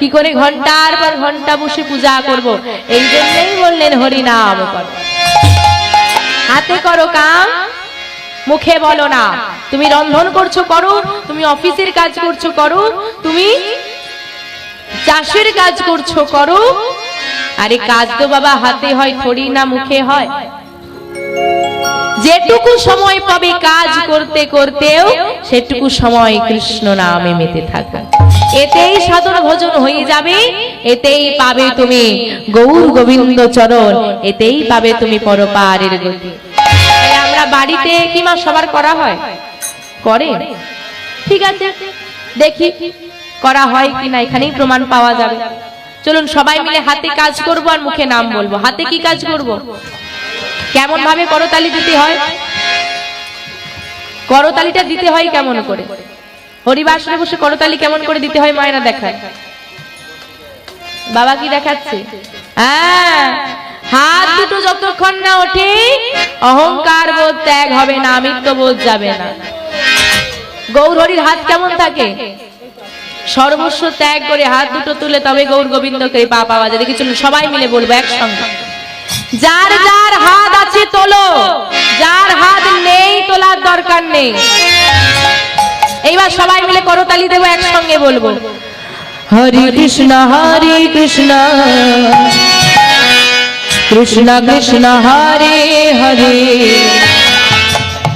কি করে ঘণ্টার পর ঘণ্টা বসে পূজা করব? এই জন্যই বললেন হরি নাম হাতে করো কাম, মুখে বলো না। তুমি রন্ধন করছ, করো। তুমি অফিসের কাজ করছ, করো। তুমি চাষের কাজ করছ, করো। আরে কাজ তো বাবা হাতে হয় থরি না মুখে হয়। যেটুকু সময় পাবে কাজ করতে, করতেও সেটুকু সময় কৃষ্ণ নামে মেতে থাকা এতেই সাধন ভোজন হয়ে যাবে, এতেই পাবে তুমি গৌর গোবিন্দ চরণ, এতেই পাবে তুমি পরপারের গতি। আমরা বাড়িতে কি মা সবার করা হয়? করে। ঠিক আছে, দেখি করা হয় কিনা, এখানেই প্রমাণ পাওয়া যাবে। চলুন সবাই মিলে হাতে কাজ করব আর মুখে নাম বলব। হাতে কি কাজ করব? কেমন ভাবে করতালি দিতে হয়? করতালিটা দিতে হয় কেমন করে? হরিবাসনে বসে করতালি কেমন করে দিতে হয় মায়েরা দেখায়। বাবা কি দেখাচ্ছে? হ্যাঁ হাত দুটো যতক্ষণ না ওঠে, অহংকার বোধ ত্যাগ হবে না আমিত্ব বোধ যাবে না। গৌরহরির হাত কেমন থাকে? সর্বস্ব ত্যাগ করে হাত দুটো তুলে তবে গৌর গোবিন্দকে পা পাওয়া যায় দেখি সবাই মিলে বলব একসঙ্গে। যার যার হাত আছে তোলো, যার হাত নেই তোলার দরকার নেই। এইবার সবাই মিলে করতালি দেবো একসঙ্গে বলব। হরে কৃষ্ণ হরে কৃষ্ণ। কৃষ্ণ। কৃষ্ণ হরে হরে।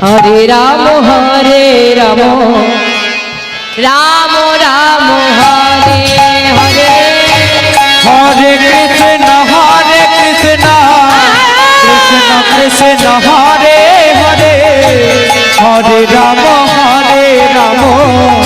হরে রাম হরে রাম। রাম রাম হরে হরে। হরে কৃষ্ণ হরে কৃষ্ণ। কৃষ্ণ কৃষ্ণ হরে হরে। হরে রাম রাম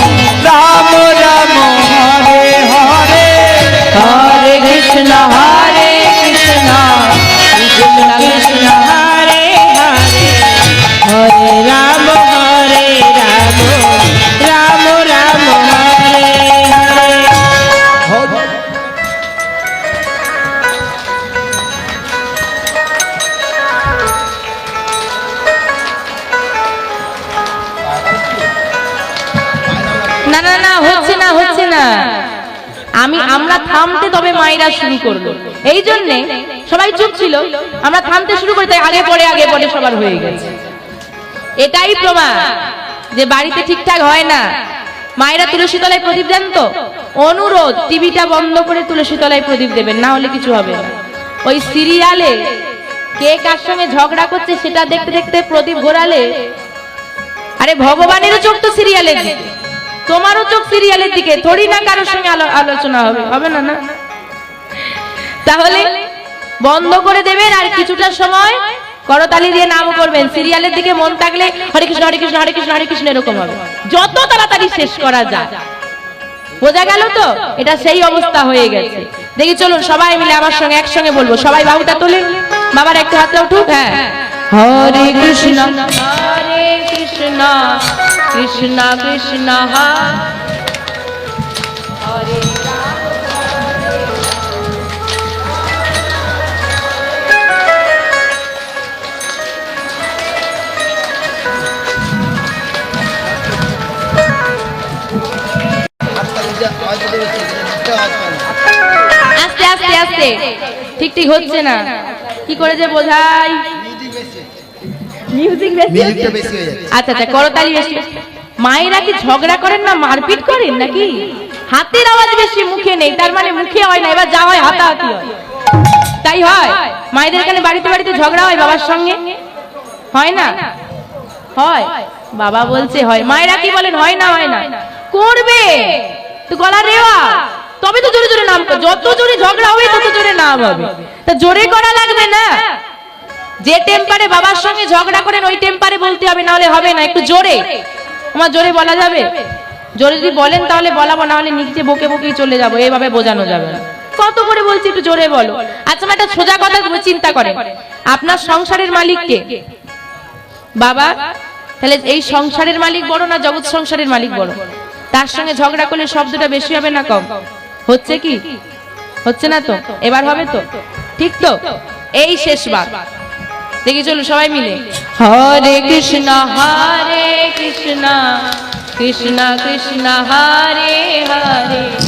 করল। এই জন্যে সবাই চুপ ছিল। আমরা থামতে শুরু করি, তাই আগে পরে আগে পরে সবার হয়ে গেছে। এটাই প্রমাণ যে বাড়িতে ঠিকঠাক হয় না। মায়েরা তুলসী তলায় প্রদীপ দেন তো? অনুরোধ, টিভিটা বন্ধ করে তুলসী তলায় প্রদীপ দেবেন, না হলে কিছু হবে না। ওই সিরিয়ালে কে কার সঙ্গে ঝগড়া করছে সেটা দেখতে দেখতে প্রদীপ ঘোরালে আরে ভগবানেরও চোখ তো সিরিয়ালের দিকে। তোমারও চোখ সিরিয়ালের দিকে, থোড়ি না কারোর সঙ্গে আলোচনা হবে হবে না না? তাহলে বন্ধ করে দেবেন আর কিছুটা সময় করতালি দিয়ে নাম করবেন। সিরিয়ালের দিকে মন থাকলে হরে কৃষ্ণ হরে কৃষ্ণ হরে কৃষ্ণ হরে কৃষ্ণ এরকম হবে। যত তাড়াতাড়ি শেষ করা যায় বোঝা গেল তো? এটা সেই অবস্থা হয়ে গেছে। দেখি চলুন, সবাই মিলে আমার সঙ্গে একসঙ্গে বলব। সবাই বাহুটা তোলে, বাবার একটু হাতটা উঠুক হ্যাঁ। হরে কৃষ্ণ হরে কৃষ্ণ কৃষ্ণ কৃষ্ণ হরে আস্তে আস্তে আস্তে। ঠিক ঠিক হচ্ছে না। কি করে যে বোঝাই? মিউজিক বেশি হয়ে আচ্ছা আচ্ছা করতালি বেশি। মায়েরা কি ঝগড়া করেন না মারপিট করেন নাকি? হাতের আওয়াজ বেশি মুখে নেই। তার মানে মুখে হয় না এবার যা হয় হাতাহাতি হয়। তাই হয়? মায়েদের এখানে বাড়িতে বাড়িতে ঝগড়া হয় বাবার সঙ্গে? হয় না? হয়। বাবা বলছে হয়। মায়েরা কি বলেন হয় না হয় না। করবে। গলা রেওয়া। তবে তো জোরে জোরে নাম কর- যত জোরে ঝগড়া হবে, তত জোরে নাম হবে। তা জোরে করা লাগবে না। যে টেম্পারে বাবার সঙ্গে ঝগড়া করেন, ওই টেম্পারে বলতে হবে না হলে হবে না। একটু জোরে। আমার জোরে বলা যাবে? জোরে যদি বলেন, তাহলে বলাবো, না হলে নিচে বকে বকেই চলে যাব। এইভাবে বোঝানো যাবে না। কত করে বলছি, একটু জোরে বলো। আচ্ছা একটা সোজা কথা তুমি চিন্তা করেন আপনার সংসারের মালিক কে? বাবা, তাহলে এই সংসারের মালিক বড় না জগৎ সংসারের মালিক বড়? তার সঙ্গে ঝগড়া করলে শব্দটা বেশি হবে না কম? হচ্ছে কি? হচ্ছে না তো? এবার হবে তো? ঠিক তো? এই শেষবার দেখি চলো সবাই মিলে। হরে কৃষ্ণ হরে কৃষ্ণ কৃষ্ণ কৃষ্ণ, হরে হরে।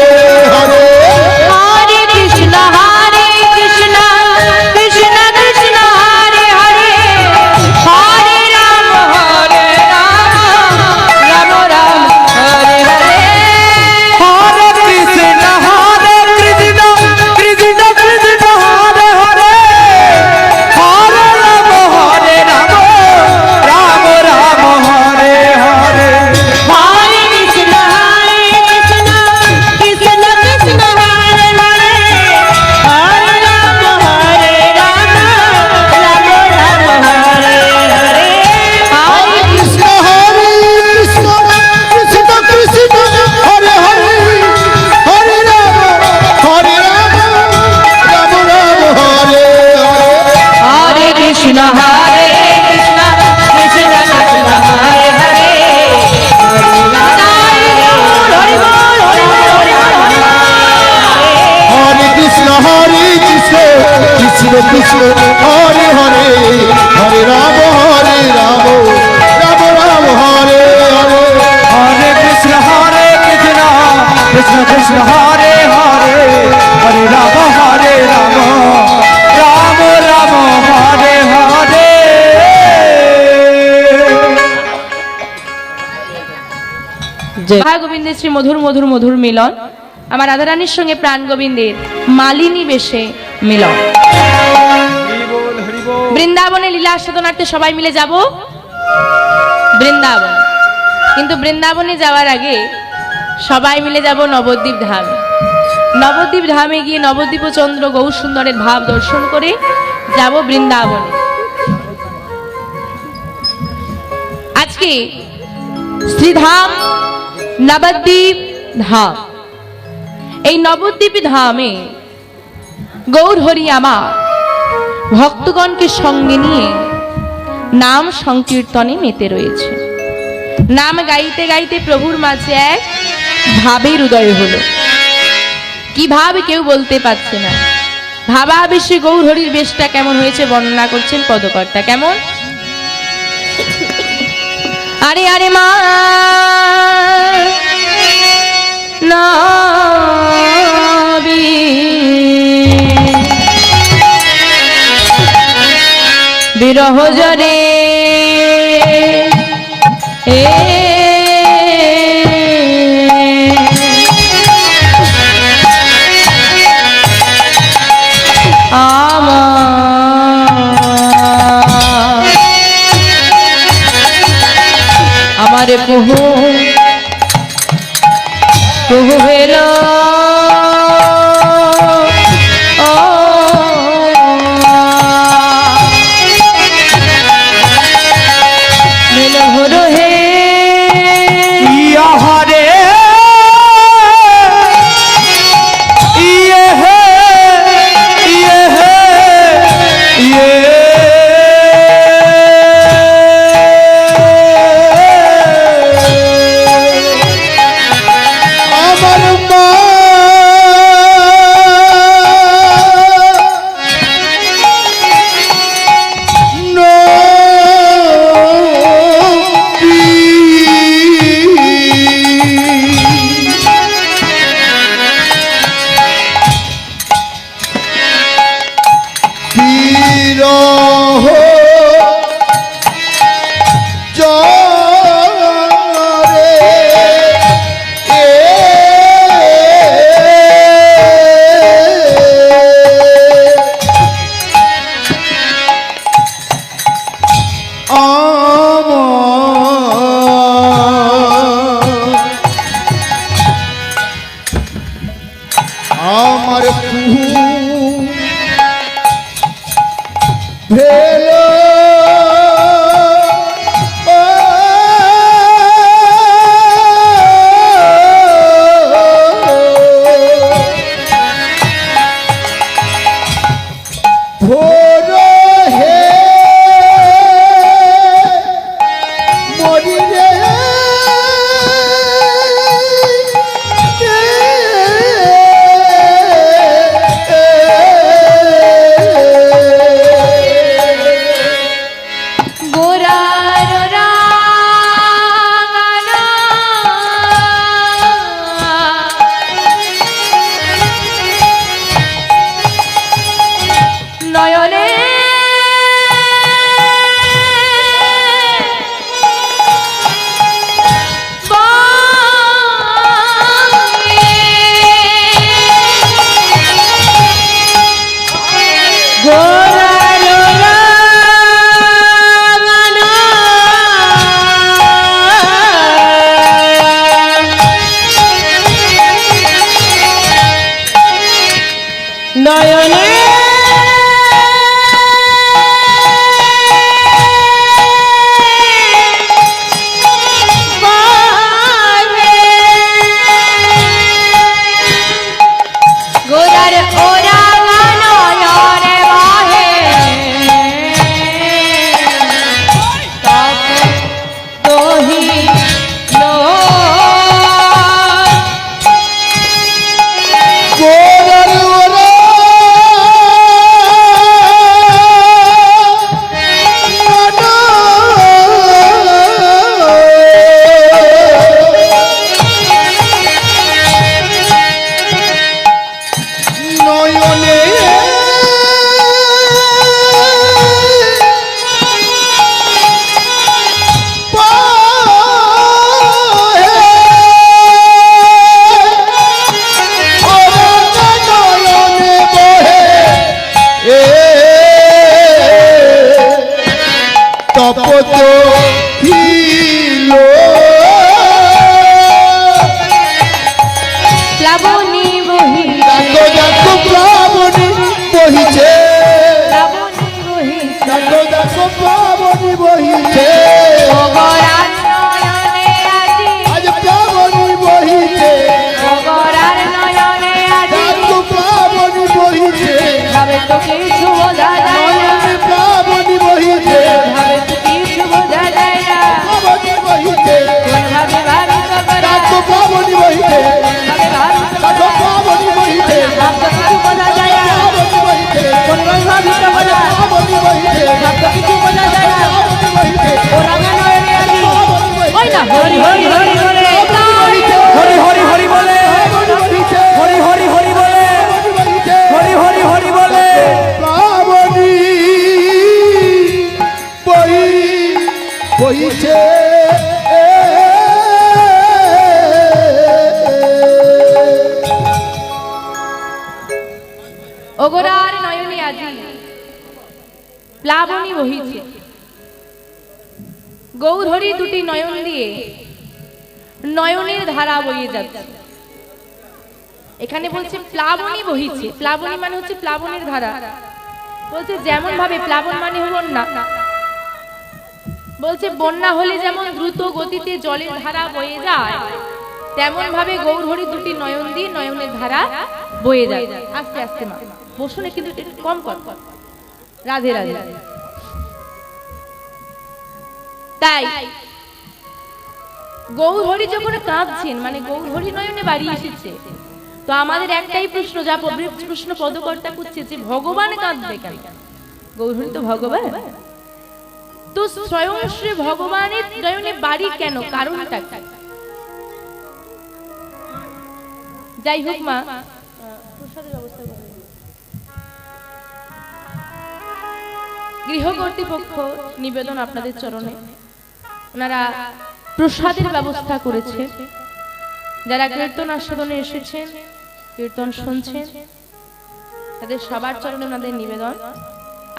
রাধা গোবিন্দের শ্রী মধুর মধুর মধুর মিলন, আমার রাধারানীর সঙ্গে প্রাণ গোবিন্দের মালিনী বেশে মিলন। বৃন্দাবনে লীলা সাধনার্থে সবাই মিলে যাব। বৃন্দাবন। কিন্তু বৃন্দাবনে যাওয়ার আগে সবাই মিলে যাব নবদ্বীপ ধামে। নবদ্বীপ ধামে গিয়ে নবদ্বীপ চন্দ্র গৌর সুন্দরের ভাব দর্শন করে যাব বৃন্দাবনে। আজকে শ্রীধাম নবদ্বীপ ধাম। এই নবদ্বীপ ধামে গৌর হরি ভক্তগণকে সঙ্গে নিয়ে নাম সংকীর্তনে মেতে রয়েছে। নাম গাইতে গাইতে প্রভুর মাঝে এক ভাবের উদয় হলো। কি ভাব কেউ বলতে পারছে না। ভাবা বেশি গৌর হরির বেশটা কেমন হয়েছে বর্ণনা করছেন পদকর্তা। কেমন? আরে আরে, মা! নবী বিরহ জরে এ আমার আমারে আমার হরি হরি হরি হরি হরি হরি হরি বলে। হরি হরি হরি বলে। হরি হরি হরি বলে। প্লাবনী বহি বহিছে ওগরার নয়নে আজি। প্লাবনী বহিছে। গৌধরী দুটি নয়ন দিয়ে নয়নের ধারা বইয়ে যাচ্ছে। এখানে বলছে প্লাবনী বহিছে। প্লাবনী মানে হচ্ছে প্লাবনের ধারা। বলছে যেমন ভাবে, প্লাবন মানে বন্যা। বলছে বন্যা হলে যেমন দ্রুত গতিতে জলের ধারা বয়ে যায়, তেমন ভাবে গৌরহরি দুটি নয়ন দিয়ে নয়নের ধারা বয়ে যায়। আস্তে আস্তে মা। বসুনে কিন্তু কম কর। রাধে রাধে। তাই গৌরহরি যখন কাঁদছেন মানে গৌরহরি নয়নে বাড়ি এসেছে তো আমাদের একটাই প্রশ্ন যা প্রশ্ন পদকর্তা করছে যে ভগবান কাঁদবে কেন? গৌরহরি তো ভগবান। তো স্বয়ং শ্রী ভগবানের নয়নে বাড়ি কেন? কারণটা যাই হোক মা। গৃহ কর্তৃপক্ষ নিবেদন আপনাদের চরণে। ওনারা প্রসাদের ব্যবস্থা করেছে। যারা কীর্তন আস্বাদনে এসেছেন, কীর্তন শুনছেন, তাদের সবার চরণে ওনাদের নিবেদন।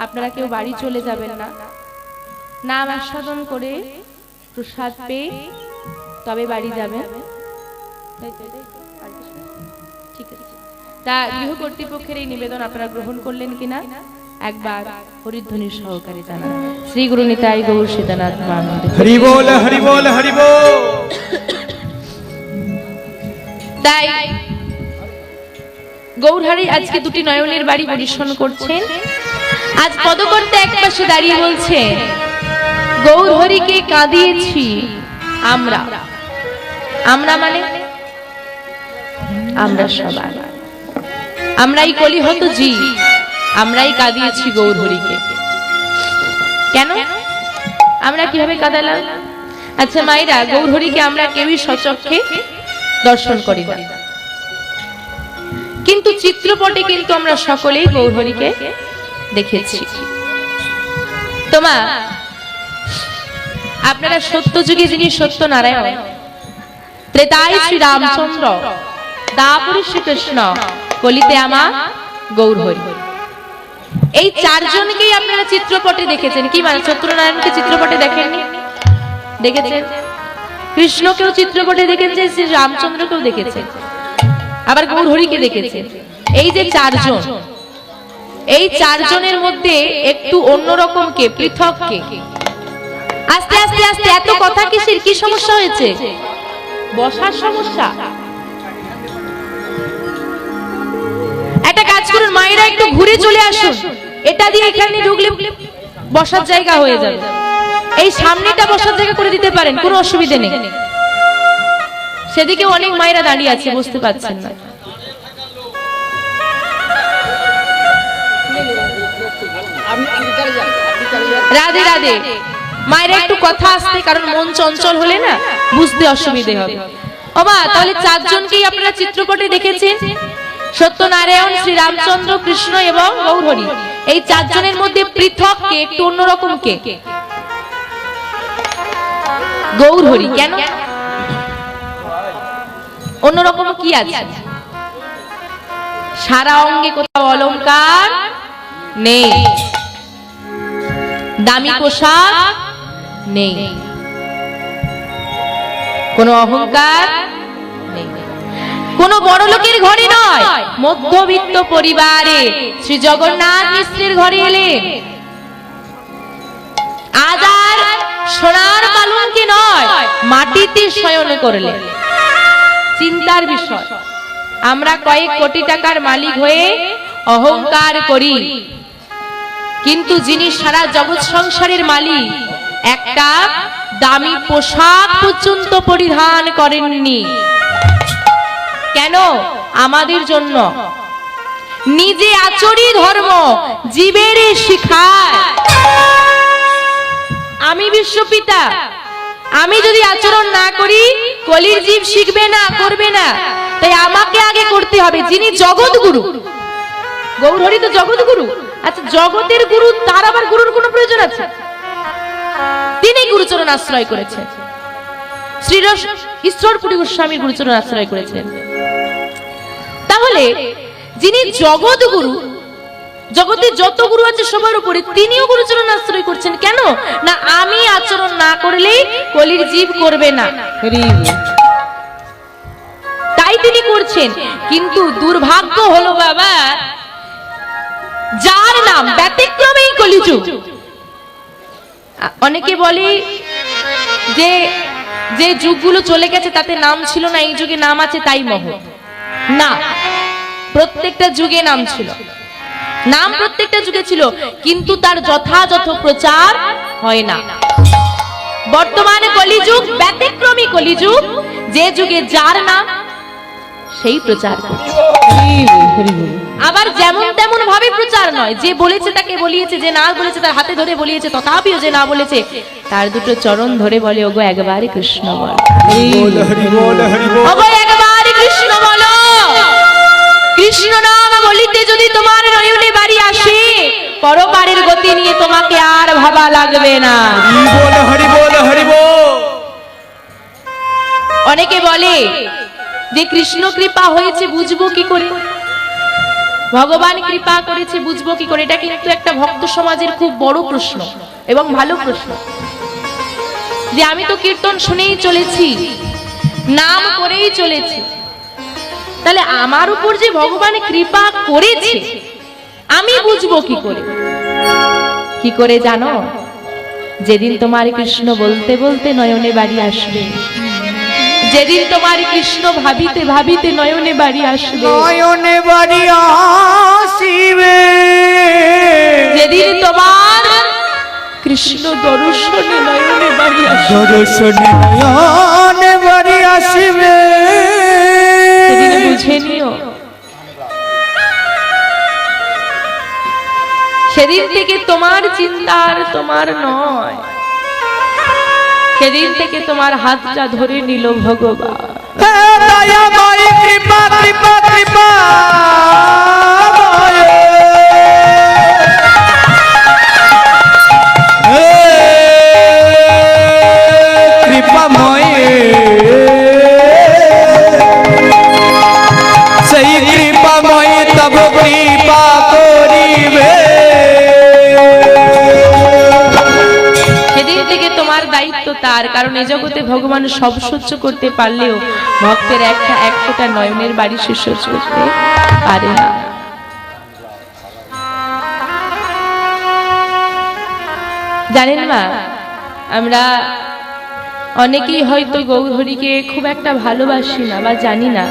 আপনারা কেউ বাড়ি চলে যাবেন না। নাম আস্বাদন করে প্রসাদ পেয়ে তবে বাড়ি যাবেন। ঠিক আছে তা গৃহ কর্তৃপক্ষের এই নিবেদন আপনারা গ্রহণ করলেন কিনা? একবার হরিধ্বনি সহকারে জানান। শ্রী গুরু নিতাই গৌর সীতানাথ মহানন্দ হরি বল হরি বল হরি বল। তাই গৌরহারি আজকে দুটি নয়নের বাড়ি পরিশ্রম করছেন। আজ পদকর্তা এক পাশে দাঁড়িয়ে বলছে গৌরহরিকে কাঁদিয়েছি আমরা। আমরা মানে? আমরা সবাই। আমরাই কলিহত জি। আমরাই কাঁদিয়েছি গৌরহরিকে। কেন? আমরা কীভাবে কাঁদালাম? আচ্ছা মাইরা গৌরহরিকে আমরা কেউই সচক্ষে দর্শন করি না। কিন্তু চিত্রপটে কিন্তু আমরা সকলেই গৌরহরিকে দেখেছি। তোমা আপনারা সত্য যুগে যিনি সত্য নারায়ণ ত্রেতায় শ্রী রামচন্দ্র দাপুরী শ্রীকৃষ্ণ কলিতে আমা গৌরহরি। এই চারজনকেই আপনারা চিত্রপটে দেখেছেন। কি মানে সত্যনারায়ণকে চিত্রপটে দেখেননি? দেখেছেন? কৃষ্ণকেও চিত্রপটে দেখেছে শ্রী রামচন্দ্রকেও দেখেছে আবার গৌরহরিকে দেখেছে এই যে চারজন, এই চারজনের মধ্যে একটু অন্যরকম কে, পৃথক কে? আস্তে আস্তে আস্তে, এত কথা কিসের? কি সমস্যা হয়েছে? বসার সমস্যা? একটা কাজ করুন, মায়েরা একটু ঘুরে চলে আসুন। এটা দিয়ে এখানে ঢুকলে বসার জায়গা হয়ে যাবে। এই সামনেটা বসার জায়গা করে দিতে পারেন, কোনো অসুবিধে নেই। সেদিকে অনেক মায়েরা দাঁড়িয়ে আছে, বুঝতে পারছেন না। রাধে রাধে। মায়েরা একটু কথা আসতে, কারণ মন চঞ্চল হলে না বুঝতে অসুবিধে হবে। ওমা, তাহলে চারজনকেই আপনারা চিত্রপটে দেখেছেন? সত্যনারায়ণ শ্রী রামচন্দ্র কৃষ্ণ এবং গৌরহরি। এই চারজনের মধ্যে পৃথক কে? একটু অন্যরকম কে? গৌরহরি, কেন? অন্যরকম কি আছে? সারা অঙ্গে কোথাও অলংকার নেই। দামি পোশাক নেই। কোনো অহংকার কোনো বড় লোকের ঘরে নয়, মধ্যবিত্ত পরিবারে। শ্রী জগন্নাথ মিশ্রের ঘরে এলেন। আজ সোনার পালঙ্কে নয়, মাটিতে শয়ন করলেন। চিন্তার বিষয়, আমরা কয়েক কোটি টাকার মালিক হয়ে অহংকার করি। কিন্তু যিনি সারা জগৎ সংসারের মালিক, একটা দামি পোশাক পর্যন্ত পরিধান করেননি। কেন? আমাদের জন্য। নিজে আচরি ধর্ম জীবের আমি বিশ্বপিতা। আমি যদি আচরণ না করি, কলির জীব শিখবে না, করবে না। তাই আমাকে আগে করতে হবে, যিনি জগৎ গুরু গৌরহরি তো জগৎ গুরু আচ্ছা জগতের গুরু, তার আবার গুরুর কোনো প্রয়োজন আছে? তিনি গুরুচরণ আশ্রয় করেছেন শ্রীরস ঈশ্বরপুরী গোস্বামীর গুরুচরণ আশ্রয় করেছেন তাহলে যিনি জগৎ গুরু জগতে যত গুরু আছে সবার উপরে তিনিও গুরুচরণ আশ্রয় করছেন। কেন? না আমি আচরণ না করলেই কলির জীব করবে না। তাই তিনি করছেন। কিন্তু দুর্ভাগ্য হলো বাবা যার নাম ব্যতিক্রমেই কলিযুগ। অনেকে বলে যে যে যুগগুলো চলে গেছে তাতে নাম ছিল না এই যুগে নাম আছে তাই মহ। না প্রত্যেকটা যুগে নাম ছিল। নাম প্রত্যেকটা যুগে ছিল কিন্তু তার যথাযথ প্রচার হয় না। বর্তমানে কলিযুগ ব্যতিক্রমী কলিযুগ যে যুগে যার নাম সেই প্রচার আবার যেমন তেমন ভাবে প্রচার নয় যে বলেছে তাকে বলিয়েছে যে না বলেছে তার হাতে ধরে বলিয়েছে তথাপিও যে না বলেছে তার দুটো চরণ ধরে বলে ওগো একবারে কৃষ্ণ বল। ওগো একবারে কৃষ্ণ বলো। কৃষ্ণ নাম বলিতে যদি তোমার নয়নে বাড়ি আসে পরপারের গতি নিয়ে তোমাকে আর ভাবা লাগবে না। হরি বল হরি বল হরি বল অনেকে বলে যে কৃষ্ণ কৃপা হয়েছে বুঝব কি করে? ভগবান কৃপা করেছে বুঝব কি করে? এটা কিন্তু একটা ভক্ত সমাজের খুব বড় প্রশ্ন এবং ভালো প্রশ্ন। যে আমি তো কীর্তন শুনেই চলেছি নাম করেই চলেছি তাহলে আমার উপর যে ভগবান কৃপা করেছে আমি বুঝব কি করে? কি করে জানো? যেদিন তোমার কৃষ্ণ বলতে বলতে নয়নে বাড়ি আসবে। যেদিন তোমার কৃষ্ণ ভাবিতে ভাবিতে নয়নে বাড়ি আসবে। নয়নে বাড়ি আসিবে। যেদিন তোমার কৃষ্ণ দর্শনে নয়নে বাড়ি আসবে। দর্শনে নয়নে বাড়ি আসিবে। সেদিন থেকে তোমার চিন্তা আর তোমার নয়। সেদিন থেকে তোমার হাতটা ধরে নিল ভগবান। তার কারণ এ জগতে ভগবান সব সহ্য করতে পারলেও ভক্তের একটা এক ফোটা নয়নের বাড়ি সে সহ্য করতে পারে না। জানেন মা, আমরা অনেকেই হয়তো গৌধরীকে খুব একটা ভালোবাসি না বা জানি না।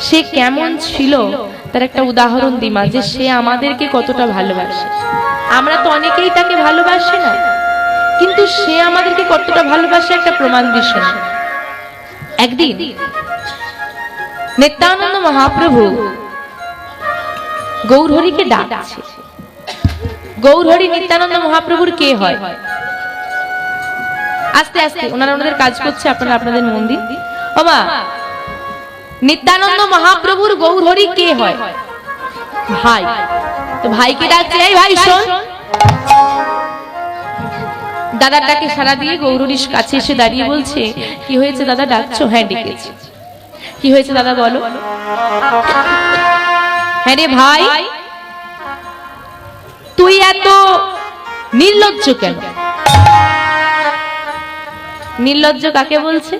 সে কেমন ছিল তার একটা উদাহরণ দিমা যে সে আমাদেরকে কতটা ভালোবাসে। আমরা তো অনেকেই তাকে ভালোবাসি না। কিন্তু সে আমাদেরকে কতটা ভালোবাসে একটা প্রমাণ বিষয় একদিন নিত্যানন্দ মহাপ্রভু গৌরহরিকে ডাকছে। গৌরহরি নিত্যানন্দ মহাপ্রভুর কে হয়? আস্তে আস্তে, ওনারা ওনাদের কাজ করছে, আপনারা আপনাদের মন দিন। বাবা, নিত্যানন্দ মহাপ্রভুর গৌরহরি কে হয়? ভাই। তো ভাইকে ডাকছে, এই ভাই, শোন। দাদার ডাকে সারা দিয়ে গৌরণীর কাছে এসে দাঁড়িয়ে বলছে, কি হয়েছে দাদা? ডাকছো? হ্যাঁ ডেকেছি। কি হয়েছে দাদা, বলো? হ্যাঁ রে ভাই, তুই এত নির্লজ্জ কেন? নির্লজ্জ কাকে বলছে?